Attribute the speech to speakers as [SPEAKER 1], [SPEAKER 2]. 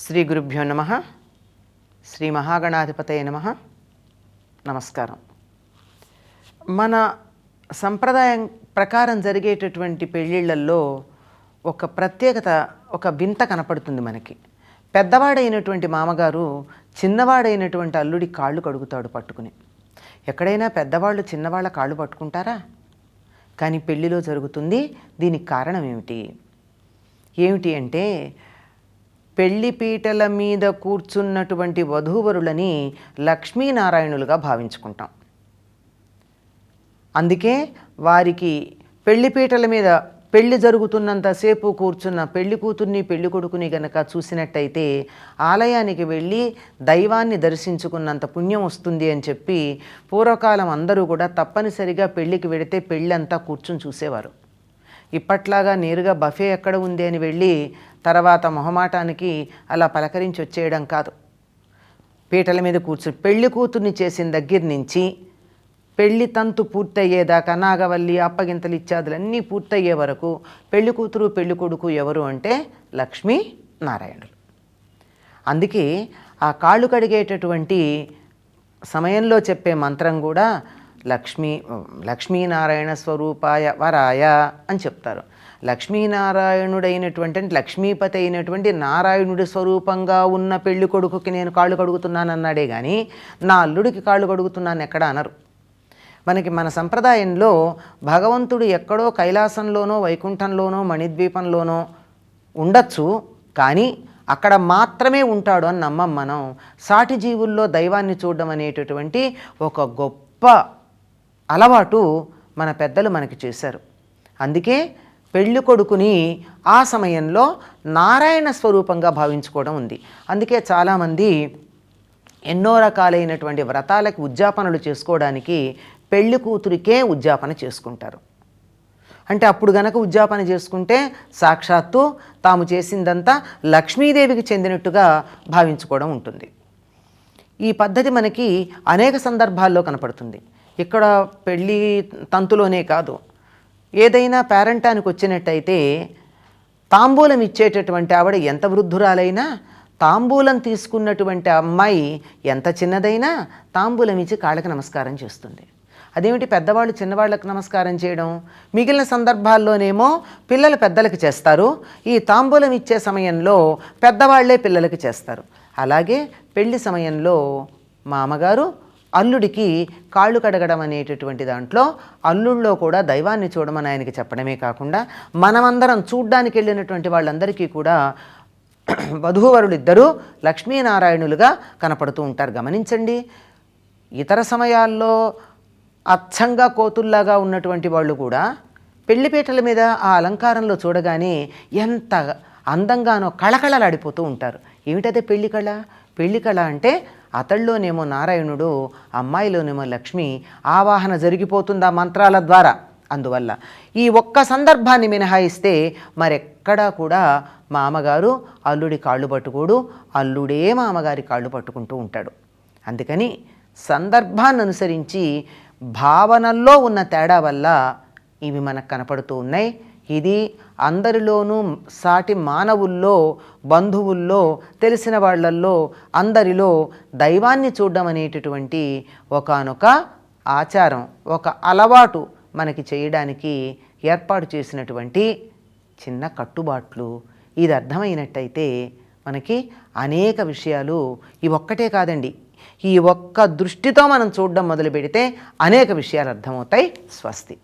[SPEAKER 1] శ్రీ గురుభ్యో నమ. శ్రీ మహాగణాధిపతయ నమ. నమస్కారం. మన సంప్రదాయం ప్రకారం జరిగేటటువంటి పెళ్ళిళ్ళల్లో ఒక ప్రత్యేకత ఒక వింత కనపడుతుంది మనకి. పెద్దవాడైనటువంటి మామగారు చిన్నవాడైనటువంటి అల్లుడి కాళ్ళు కడుగుతాడు పట్టుకుని. ఎక్కడైనా పెద్దవాళ్ళు చిన్నవాళ్ళ కాళ్ళు పట్టుకుంటారా? కానీ పెళ్ళిలో జరుగుతుంది దీనికి కారణం ఏమిటి? ఏమిటి అంటే పెళ్ళి పీటల మీద కూర్చున్నటువంటి వధూవరులని లక్ష్మీనారాయణులుగా భావించుకుంటాం. అందుకే వారికి పెళ్ళి పీటల మీద పెళ్ళి జరుగుతున్నంతసేపు కూర్చున్న పెళ్ళి కూతుర్ని పెళ్ళి కొడుకుని గనక చూసినట్టయితే ఆలయానికి వెళ్ళి దైవాన్ని దర్శించుకున్నంత పుణ్యం వస్తుంది అని చెప్పి పూర్వకాలం అందరూ కూడా తప్పనిసరిగా పెళ్ళికి వెడితే పెళ్ళంతా కూర్చుని చూసేవారు. ఇప్పట్లాగా నేరుగా బఫే ఎక్కడ ఉంది అని వెళ్ళి తర్వాత మొహమాటానికి అలా పలకరించి వచ్చేయడం కాదు. పీటల మీద కూర్చుని పెళ్ళి కూతుర్ని చేసిన దగ్గర నుంచి పెళ్ళి తంతు పూర్తయ్యేదాకా నాగవల్లి అప్పగింతలు ఇత్యాదులన్నీ పూర్తయ్యే వరకు పెళ్ళి కూతురు పెళ్ళి కొడుకు ఎవరు అంటే లక్ష్మీ నారాయణులు. అందుకే ఆ కాళ్ళు కడిగేటటువంటి సమయంలో చెప్పే మంత్రం కూడా లక్ష్మీ లక్ష్మీనారాయణ స్వరూపాయ వరాయ అని చెప్తారు. లక్ష్మీనారాయణుడైనటువంటి అంటే లక్ష్మీపతి అయినటువంటి నారాయణుడి స్వరూపంగా ఉన్న పెళ్ళి కొడుకుకి నేను కాళ్ళు కడుగుతున్నాను అన్నాడే కానీ నా అల్లుడికి కాళ్ళు కడుగుతున్నాను ఎక్కడ అనరు. మనకి మన సంప్రదాయంలో భగవంతుడు ఎక్కడో కైలాసంలోనో వైకుంఠంలోనో మణిద్వీపంలోనో ఉండొచ్చు కానీ అక్కడ మాత్రమే ఉంటాడు అని నమ్మం మనం. సాటి జీవుల్లో దైవాన్ని చూడడం అనేటటువంటి ఒక గొప్ప అలవాటు మన పెద్దలు మనకి చేశారు. అందుకే పెళ్ళి కొడుకుని ఆ సమయంలో నారాయణ స్వరూపంగా భావించుకోవడం ఉంది. అందుకే చాలామంది ఎన్నో రకాలైనటువంటి వ్రతాలకి ఉద్యాపనలు చేసుకోవడానికి పెళ్ళి కూతురికే ఉద్యాపన చేసుకుంటారు. అంటే అప్పుడు గనక ఉద్యాపన చేసుకుంటే సాక్షాత్తు తాము చేసిందంతా లక్ష్మీదేవికి చెందినట్టుగా భావించుకోవడం ఉంటుంది. ఈ పద్ధతి మనకి అనేక సందర్భాల్లో కనపడుతుంది. ఇక్కడ పెళ్ళి తంతులోనే కాదు. ఏదైనా పేరంటానికి వచ్చినట్టయితే తాంబూలం ఇచ్చేటటువంటి ఆవిడ ఎంత వృద్ధురాలైనా తాంబూలం తీసుకున్నటువంటి అమ్మాయి ఎంత చిన్నదైనా తాంబూలం ఇచ్చి కాళ్ళకి నమస్కారం చేస్తుంది. అదేమిటి పెద్దవాళ్ళు చిన్నవాళ్ళకి నమస్కారం చేయడం? మిగిలిన సందర్భాల్లోనేమో పిల్లలు పెద్దలకి చేస్తారు. ఈ తాంబూలం ఇచ్చే సమయంలో పెద్దవాళ్ళే పిల్లలకి చేస్తారు. అలాగే పెళ్ళి సమయంలో మామగారు అల్లుడికి కాళ్ళు కడగడం అనేటటువంటి దాంట్లో అల్లుళ్ళలో కూడా దైవాన్ని చూడమని ఆయనకి చెప్పడమే కాకుండా మనమందరం చూడ్డానికి వెళ్ళినటువంటి వాళ్ళందరికీ కూడా వధూవరులిద్దరూ లక్ష్మీనారాయణులుగా కనపడుతూ ఉంటారు. గమనించండి ఇతర సమయాల్లో అచ్చంగా కోతుల్లాగా ఉన్నటువంటి వాళ్ళు కూడా పెళ్ళిపీటల మీద ఆ అలంకారంలో చూడగానే ఎంత అందంగానో కళకళలాడిపోతూ ఉంటారు. ఏమిటదే పెళ్ళి కళ? పెళ్ళి కళ అంటే అతడిలోనేమో నారాయణుడు అమ్మాయిలోనేమో లక్ష్మి ఆవాహన జరిగిపోతుంది ఆ మంత్రాల ద్వారా? అందువల్ల ఈ ఒక్క సందర్భాన్ని మినహాయిస్తే మరెక్కడా కూడా మామగారు అల్లుడి కాళ్ళు పట్టుకోడు అల్లుడే మామగారి కాళ్ళు పట్టుకుంటూ ఉంటాడు. అందుకని సందర్భాన్ని అనుసరించి భావనల్లో ఉన్న తేడా వల్ల ఇవి మనకు కనపడుతూ ఉన్నాయి. ఇది అందరిలోనూ సాటి మానవుల్లో బంధువుల్లో తెలిసిన వాళ్ళల్లో అందరిలో దైవాన్ని చూడడం అనేటటువంటి ఒకానొక ఆచారం ఒక అలవాటు మనకి చేయడానికి ఏర్పాటు చేసినటువంటి చిన్న కట్టుబాట్లు. ఇది అర్థమైనట్టయితే మనకి అనేక విషయాలు ఈ ఒక్కటే కాదండి. ఈ ఒక్క దృష్టితో మనం చూడడం మొదలు పెడితే అనేక విషయాలు అర్థమవుతాయి. స్వస్తి.